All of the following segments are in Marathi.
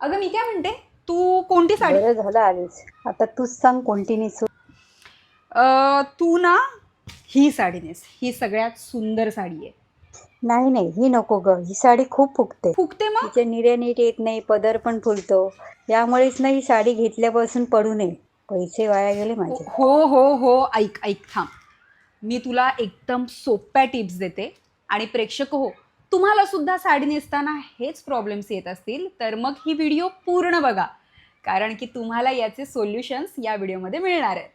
अगं मी काय म्हणते? तू कोणती साडी बरं झालं आलीस आता तूच सांग कोणती नेसू. अं, तू ना ही साडी नेस. ही सगळ्यात सुंदर साडी आहे. नाही नाही ही नको ग. ही साडी खूप फुगते. फुगते मग? निर्या नीट येत नाही पदर पण फुलतो. यामुळेच ना ही साडी घेतल्यापासून पडू नये. पैसे वाया गेले माझे. हो हो हो. ऐक ऐक थांब. मी तुला एकदम सोप्या टिप्स देते. आणि प्रेक्षक हो तुम्हाला सुद्धा साडी नेसताना हेच प्रॉब्लेम्स येत असतील तर मग ही व्हिडिओ पूर्ण बघा. कारण की तुम्हाला याचे सोल्युशन्स या व्हिडिओमध्ये मिळणार आहेत.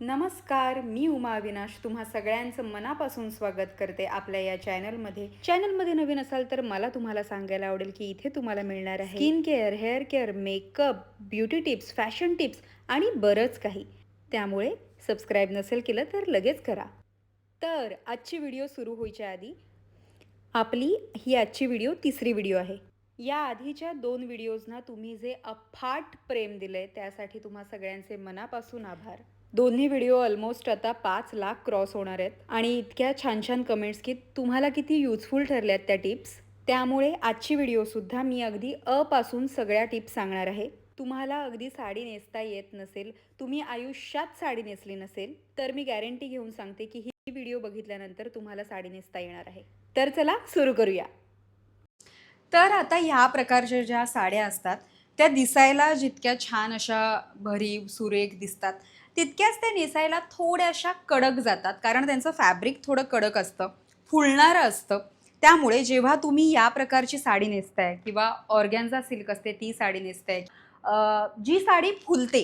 नमस्कार मी उमा अविनाश. तुम्हा सगळ्यांचं मनापासून स्वागत करते आपल्या या चॅनलमध्ये चॅनलमध्ये नवीन असाल तर मला तुम्हाला सांगायला आवडेल की इथे तुम्हाला मिळणार आहे skin care hair care makeup beauty tips fashion tips आणि बरंच काही. त्यामुळे सबस्क्राईब नसेल केलं तर लगेच करा. तर आजची व्हिडिओ सुरू व्हायच्या आधी आपली ही आजची व्हिडिओ तिसरी व्हिडिओ आहे. या आधीच्या दोन व्हिडिओजना तुम्ही जे अफाट प्रेम दिलंय त्यासाठी तुम्हा सगळ्यांचे मनापासून आभार. दोन्ही व्हिडिओ ऑलमोस्ट आता पाच लाख क्रॉस होणार आहेत आणि इतक्या छान छान कमेंट्स की तुम्हाला किती युजफुल ठरल्यात त्या टिप्स त्यामुळे आजची व्हिडिओसुद्धा मी अगदी अपासून सगळ्या टिप्स सांगणार आहे. तुम्हाला अगदी साडी नेसता येत नसेल तुम्ही आयुष्यात साडी नेसली नसेल तर मी गॅरंटी घेऊन सांगते की ही व्हिडिओ बघितल्यानंतर तुम्हाला साडी नेसता येणार आहे. तर चला सुरू करूया. तर आता ह्या प्रकारच्या ज्या साड्या असतात त्या दिसायला जितक्या छान अशा भरीव सुरेख दिसतात तितक्याच त्या नेसायला थोड्याशा कडक जातात कारण त्यांचं फॅब्रिक थोडं कडक असतं फुलणारं असतं. त्यामुळे जेव्हा तुम्ही या प्रकारची साडी नेसताय किंवा ऑर्गॅन्झा सिल्क असते ती साडी नेसताय जी साडी फुलते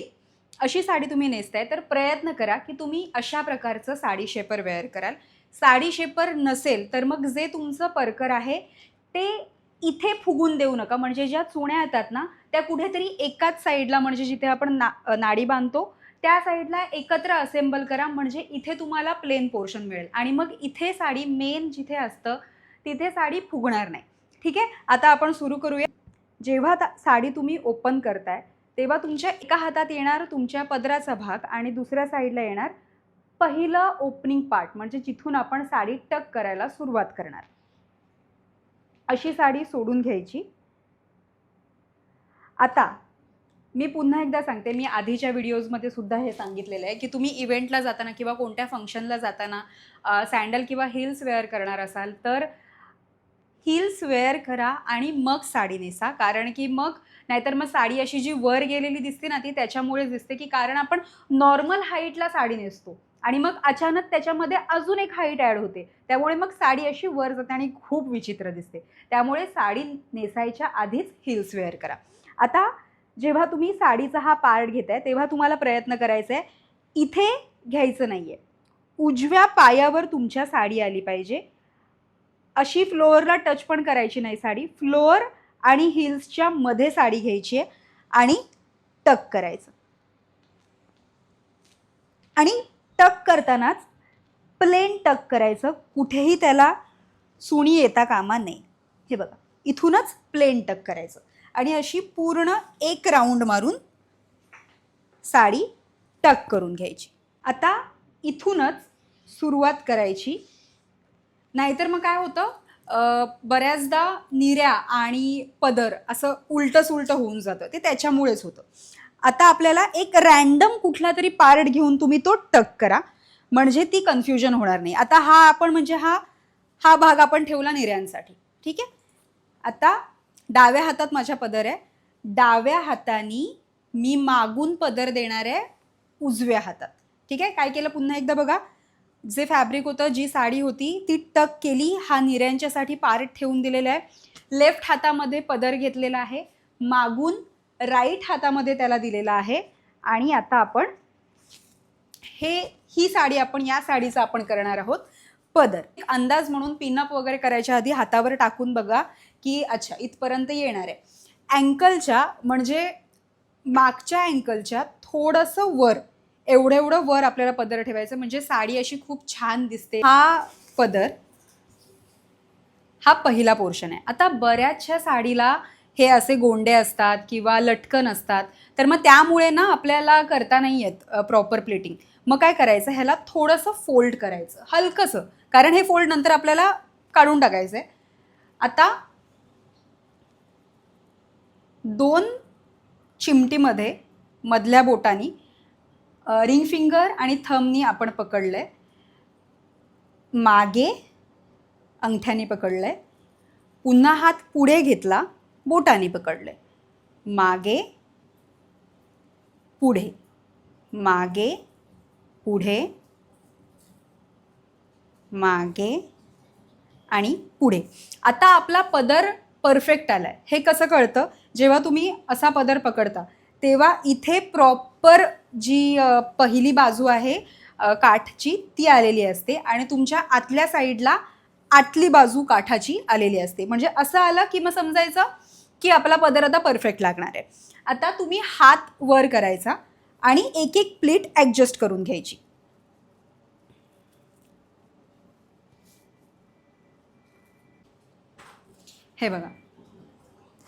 अशी साडी तुम्ही नेसताय तर प्रयत्न करा की तुम्ही अशा प्रकारचं साडी शेपर वेअर कराल. साडी शेपर नसेल तर मग जे तुमचं परकर आहे ते इथे फुगून देऊ नका. म्हणजे ज्या चुण्या येतात ना त्या कुठेतरी एकाच साईडला म्हणजे जिथे आपण ना नाडी बांधतो त्या साईडला एकत्र असेंबल करा. म्हणजे इथे तुम्हाला प्लेन पोर्शन मिळेल. आणि मग इथे साडी मेन जिथे असतं तिथे साडी फुगणार नाही. ठीक आहे? आता आपण सुरू करूया. जेव्हा साडी तुम्ही ओपन करताय तेव्हा तुमच्या एका हातात येणार तुमच्या पदराचा भाग आणि दुसऱ्या साईडला येणार पहिलं ओपनिंग पार्ट म्हणजे जिथून आपण साडी टक करायला सुरुवात करणार. अशी साडी सोडून घ्यायची. आता मी पुन्हा एकदा सांगते मी आधीच्या व्हिडिओजमध्ये सुद्धा हे सांगितलेलं आहे की तुम्ही इव्हेंटला जाताना किंवा कोणत्या फंक्शनला जाताना सँडल किंवा हिल्स वेअर करणार असाल तर हिल्स वेअर करा आणि मग साडी नेसा. कारण की मग नाहीतर मग साडी अशी जी वर गेलेली दिसते ना ती त्याच्यामुळेच दिसते की कारण आपण नॉर्मल हाईटला साडी नेसतो. आणि मग अचानक त्याच्यामध्ये अजून एक हाईट ॲड होते. त्यामुळे मग साडी अशी वर जाते आणि खूप विचित्र दिसते. त्यामुळे साडी नेसायच्या आधीच हिल्स वेअर करा. आता जेव्हा तुम्ही साडीचा हा पार्ट घेताय तेव्हा तुम्हाला प्रयत्न करायचा आहे इथे घ्यायचं नाही आहे उजव्या पायावर तुमच्या साडी आली पाहिजे. अशी फ्लोअरला टच पण करायची नाही साडी. फ्लोअर आणि हिल्सच्या मध्ये साडी घ्यायची आहे आणि टक करायचं. आणि टक करतानाच प्लेन टक करायचं. कुठेही त्याला सुणी येता कामा नये. हे बघा इथूनच प्लेन टक करायचं. आणि अशी पूर्ण एक राऊंड मारून साडी टक करून घ्यायची. आता इथूनच सुरुवात करायची. नाहीतर मग काय होतं बऱ्याचदा निऱ्या आणि पदर असं उलटं सुलटं होऊन जातं. ते त्याच्यामुळेच होतं. आता आपल्याला एक रॅन्डम कुठला तरी पार्ट घेऊन तुम्ही तो टक करा. म्हणजे ती कन्फ्युजन होणार नाही. आता हा आपण म्हणजे हा हा भाग आपण ठेवला निर्यांसाठी ठीक आहे? आता डाव्या हातात माझ्या पदर आहे. डाव्या हाताने मी मागून पदर देणार आहे उजव्या हातात. ठीक आहे? काय केलं पुन्हा एकदा बघा. जे फॅब्रिक होतं जी साडी होती ती टक केली. हा निऱ्यांच्यासाठी पार्ट ठेवून दिलेला आहे. लेफ्ट हातामध्ये पदर घेतलेला आहे. मागून राईट हातामध्ये त्याला दिलेला आहे. आणि आता आपण हे ही साडी आपण या साडीचं आपण करणार आहोत पदर. अंदाज म्हणून पिनअप वगैरे करायच्या आधी हातावर टाकून बघा की अच्छा इथपर्यंत येणार आहे. अँकलच्या म्हणजे मागच्या अँकलच्या थोडंसं वर एवढं एवढं वर आपल्याला पदर ठेवायचं. म्हणजे साडी अशी खूप छान दिसते. हा पदर हा पहिला पोर्शन आहे. आता बऱ्याचशा साडीला हे असे गोंडे असतात किंवा लटकन असतात. तर मग त्यामुळे ना आपल्याला करता नाही येत प्रॉपर प्लेटिंग मग काय करायचं? ह्याला थोडंसं फोल्ड करायचं. हलकंसं. कारण हे फोल्ड नंतर आपल्याला काढून टाकायचं आहे आता दोन चिमटीमध्ये मधल्या बोटानी रिंग फिंगर आणि थमनी आपण पकडलं आहे मागे अंगठ्याने पकडलं आहे पुन्हा हात पुढे घेतला बोटाने पकडलं आहे मागे पुढे. मागे पुढे. मागे आणि पुढे. आता आपला पदर परफेक्ट आला आहे हे कसं कळतं? जेव्हा तुम्ही असा पदर पकडता तेव्हा इथे प्रॉपर जी पहिली बाजू आहे काठची ती आलेली असते. आणि तुमच्या आतल्या साईडला आतली बाजू काठाची आलेली असते. म्हणजे असं आलं की मग समजायचं की आपला पदर आता परफेक्ट लागणार आहे. आता तुम्ही हात वर करायचा आणि एक एक प्लेट ॲडजस्ट करून घ्यायची. हे बघा.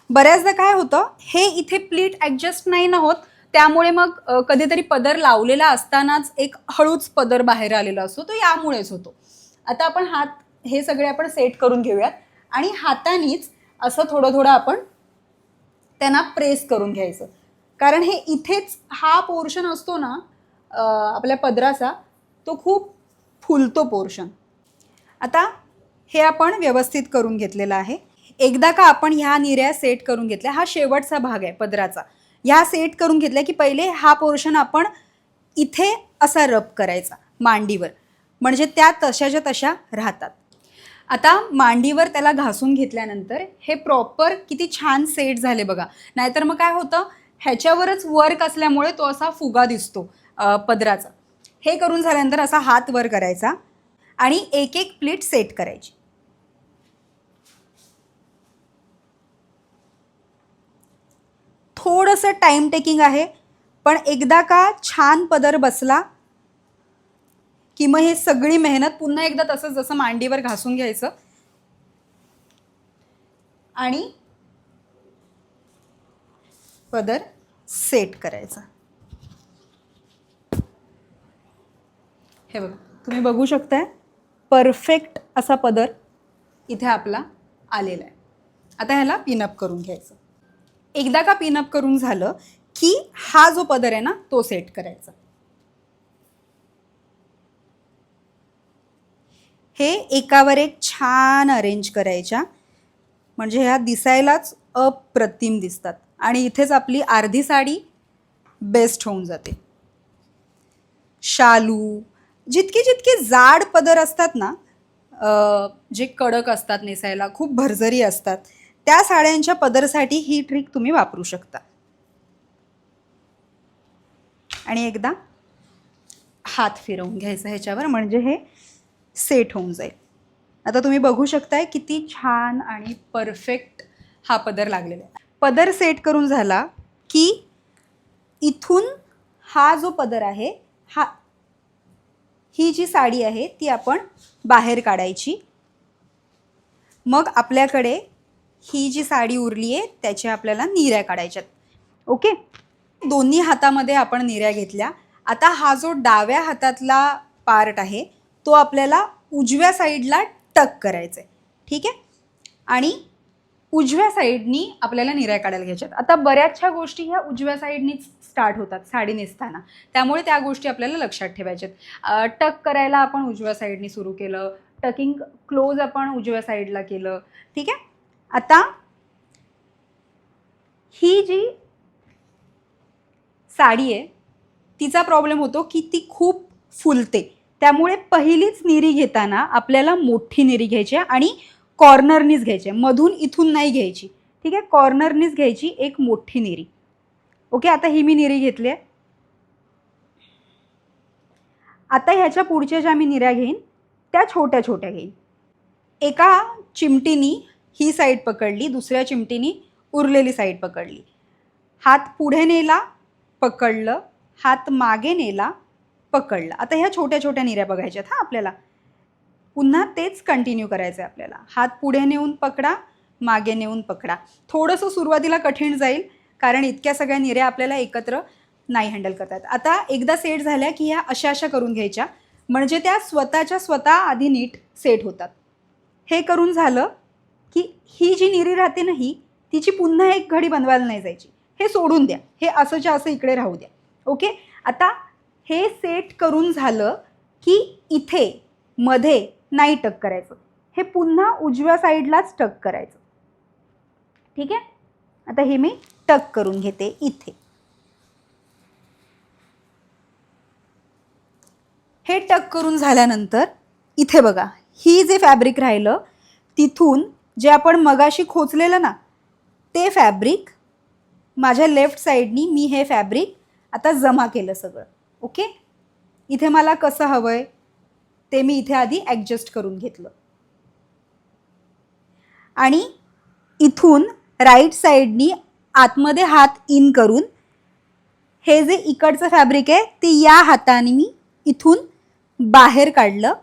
बऱ्याचदा काय होतं हे इथे प्लीट ॲडजस्ट नाही ना होत त्यामुळे मग कधीतरी पदर लावलेला असतानाच एक हळूच पदर बाहेर आलेला असतो तो यामुळेच होतो. आता आपण हात हे सगळे आपण सेट करून घेऊयात. आणि हातानीच असं थोडं थोडं आपण त्यांना प्रेस करून घ्यायचं. कारण हे इथेच हा पोर्शन असतो ना आपल्या पदराचा तो खूप फुलतो पोर्शन आता हे आपण व्यवस्थित करून घेतलेलं आहे. एकदा का आपण ह्या निर्या सेट करून घेतल्या हा शेवटचा भाग आहे पदराचा. ह्या सेट करून घेतल्या की पहिले हा पोर्शन आपण इथे असा रब करायचा मांडीवर. म्हणजे त्या तशाच्या तशा राहतात. आता मांडीवर त्याला घासून घेतल्यानंतर हे प्रॉपर किती छान सेट झाले बघा. नाहीतर मग काय होतं ह्याच्यावरच वर्क असल्यामुळे तो असा फुगा दिसतो पदराचा. हे करून झाल्यानंतर असा हात वर करायचा आणि एक एक प्लेट सेट करायची. थोडंसं टाईम टेकिंग आहे पण एकदा का छान पदर बसला की मग हे सगळी मेहनत पुन्हा एकदा तसंच जसं मांडीवर घासून घ्यायचं. आणि पदर सेट करायचा. हे बघा तुम्ही बघू शकताय परफेक्ट असा पदर इथे आपला आलेला आहे. आता ह्याला पिनअप करून घ्यायचं. एकदा का पिनअप करून झालं की हा जो पदर आहे ना तो सेट करायचा. हे एकावर एक छान अरेंज करायच्या. म्हणजे ह्या दिसायलाच अप्रतिम दिसतात. आणि इथेच आपली अर्धी साडी बेस्ट होऊन जाते. शालू जितके जितके जाड पदर असतात ना जे कडक असतात नेसायला खूप भरझरी असतात त्या साड्यांच्या पदरसाठी ही ट्रिक तुम्ही वापरू शकता. आणि एकदा हात फिरवून घ्यायचा ह्याच्यावर म्हणजे हे सेट होऊन जाईल. आता तुम्ही बघू शकताय किती छान आणि परफेक्ट हा पदर लागलेला आहे. पदर सेट करून झाला की इथून हा जो पदर आहे हा ही जी साडी आहे ती आपण बाहेर काढायची. मग आपल्याकडे ही जी साडी उरली आहे त्याच्या आपल्याला निऱ्या काढायच्यात. ओके? दोन्ही हातामध्ये आपण निऱ्या घेतल्या. आता हा जो डाव्या हातातला पार्ट आहे तो आपल्याला उजव्या साईडला टक करायचा आहे ठीक आहे? आणि उजव्या साईडनी आपल्याला निऱ्या काढायला घ्यायच्यात. आता बऱ्याचशा गोष्टी ह्या उजव्या साईडनीच स्टार्ट होतात साडी नेसताना. त्यामुळे त्या गोष्टी आपल्याला लक्षात ठेवायच्यात. टक करायला आपण उजव्या साईडनी सुरू केलं. टकिंग क्लोज आपण उजव्या साईडला केलं. ठीक आहे? आता ही जी साडी आहे तिचा प्रॉब्लेम होतो की ती खूप फुलते. त्यामुळे पहिलीच निरी घेताना आपल्याला मोठी निरी घ्यायची आहे आणि कॉर्नरनीच घ्यायची आहे. मधून इथून नाही घ्यायची. ठीक आहे? कॉर्नरनीच घ्यायची एक मोठी निरी. ओके? आता ही मी निरी घेतली आहे. आता ह्याच्या पुढच्या ज्या मी निऱ्या घेईन त्या छोट्या छोट्या घेईन. एका चिमटीनी ही साईड पकडली दुसऱ्या चिमटीनी उरलेली साईड पकडली. हात पुढे नेला पकडलं हात मागे नेला पकडलं. आता ह्या छोट्या छोट्या निऱ्या बघायच्यात हां आपल्याला. पुन्हा तेच कंटिन्यू करायचं आहे आपल्याला. हात पुढे नेऊन पकडा मागे नेऊन पकडा. थोडंसं सुरुवातीला कठीण जाईल कारण इतक्या सगळ्या निऱ्या आपल्याला एकत्र नाही हँडल करतात आता एकदा सेट झाल्या की ह्या अशा अशा करून घ्यायच्या. म्हणजे त्या स्वतःच्या स्वतः आधी नीट सेट होतात. हे करून झालं की ही जी निरी राहते ना ही तिची पुन्हा एक घडी बनवायला नाही जायची. हे सोडून द्या. हे असंच्या असं इकडे राहू द्या. ओके? आता हे सेट करून झालं की इथे मध्ये नाही टक करायचं. हे पुन्हा उजव्या साईडलाच टक करायचं. ठीक आहे? आता हे मी टक करून घेते इथे. हे टक करून झाल्यानंतर इथे बघा ही जे फॅब्रिक राहिलं तिथून जे आपण मगाशी खोचलेलं ना ते फॅब्रिक माझ्या लेफ्ट साईडनी मी हे फॅब्रिक आता जमा केलं सगळं. ओके इथे मला कसं हवं आहे ते मी इथे आधी ॲडजस्ट करून घेतलं. आणि इथून राईट साईडनी आतमध्ये हात इन करून हे जे इकडचं फॅब्रिक आहे ते या हाताने मी इथून बाहेर काढलं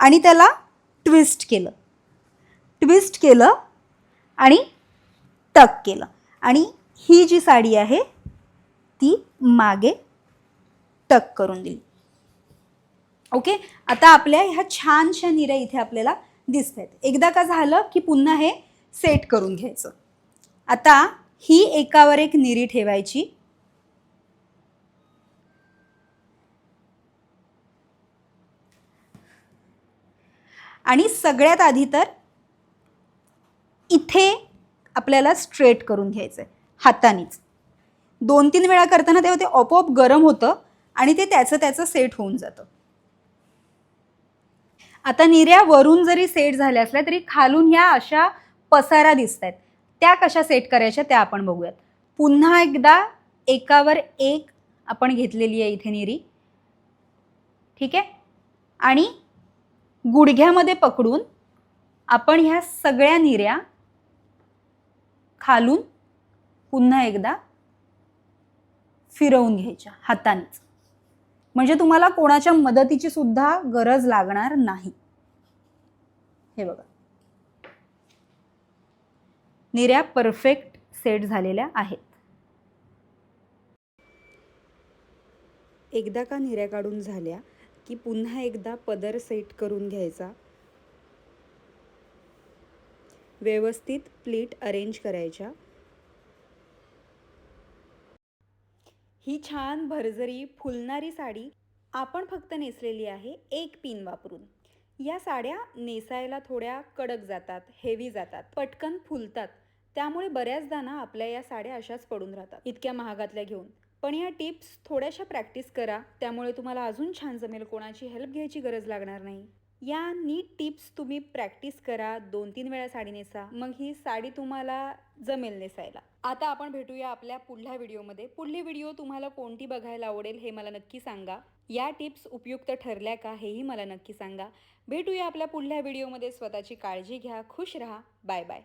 आणि त्याला ट्विस्ट केलं. ट्विस्ट केलं आणि टक केलं. आणि ही जी साडी आहे ती मागे टक करून दिली. ओके? आता आपल्या ह्या छानशा निऱ्या इथे आपल्याला दिसत आहेत एकदा का झालं की पुन्हा हे सेट करून घ्यायचं. आता ही एकावर एक निरी ठेवायची. आणि सगळ्यात आधी तर इथे आपल्याला स्ट्रेट करून घ्यायचं आहे हातानेच. दोन तीन वेळा करताना तेव्हा ते आपोआप गरम होतं आणि ते त्याचं त्याचं सेट होऊन जातं. आता निर्या वरून जरी सेट झाल्या असल्या तरी खालून ह्या अशा पसारा दिसत आहेत त्या कशा सेट करायच्या त्या आपण बघूयात. पुन्हा एकदा एकावर एक आपण घेतलेली आहे इथे निरी. ठीक आहे? आणि गुडघ्यामध्ये पकडून आपण ह्या सगळ्या निऱ्या खालून पुन्हा एकदा फिरवून घ्यायच्या हातानेच. म्हणजे तुम्हाला कोणाच्या मदतीची सुद्धा गरज लागणार नाही. हे बघा. निऱ्या परफेक्ट सेट झालेल्या आहेत. एकदा का निऱ्या काढून झाल्या की पुन्हा एकदा पदर सेट करून घ्यायचा? व्यवस्थित प्लीट अरेंज करायच्या. ही छान भरजरी फुलणारी साडी आपण फक्त नेसलेली आहे एक पिन वापरून. या साड्या नेसायला थोड्या कडक जातात हेवी जातात पटकन फुलतात. त्यामुळे बऱ्याचदा ना आपल्या या साड्या अशाच पडून राहतात. इतक्या महागातल्या घेऊन. पण या टिप्स थोड्याशा प्रॅक्टिस करा त्यामुळे तुम्हाला अजून छान जमेल. कोणाची हेल्प घ्यायची गरज लागणार नाही. या नीट टिप्स तुम्ही प्रॅक्टिस करा दोन तीन वेळा साडी नेसा मग ही साडी तुम्हाला जमेल नेसायला. आता आपण भेटूया आपल्या पुढल्या व्हिडिओमध्ये. पुढली व्हिडिओ तुम्हाला कोणती बघायला आवडेल हे मला नक्की सांगा. या टिप्स उपयुक्त ठरल्या का हेही मला नक्की सांगा. भेटूया आपल्या पुढल्या व्हिडिओमध्ये. स्वतःची काळजी घ्या खुश राहा. Bye bye.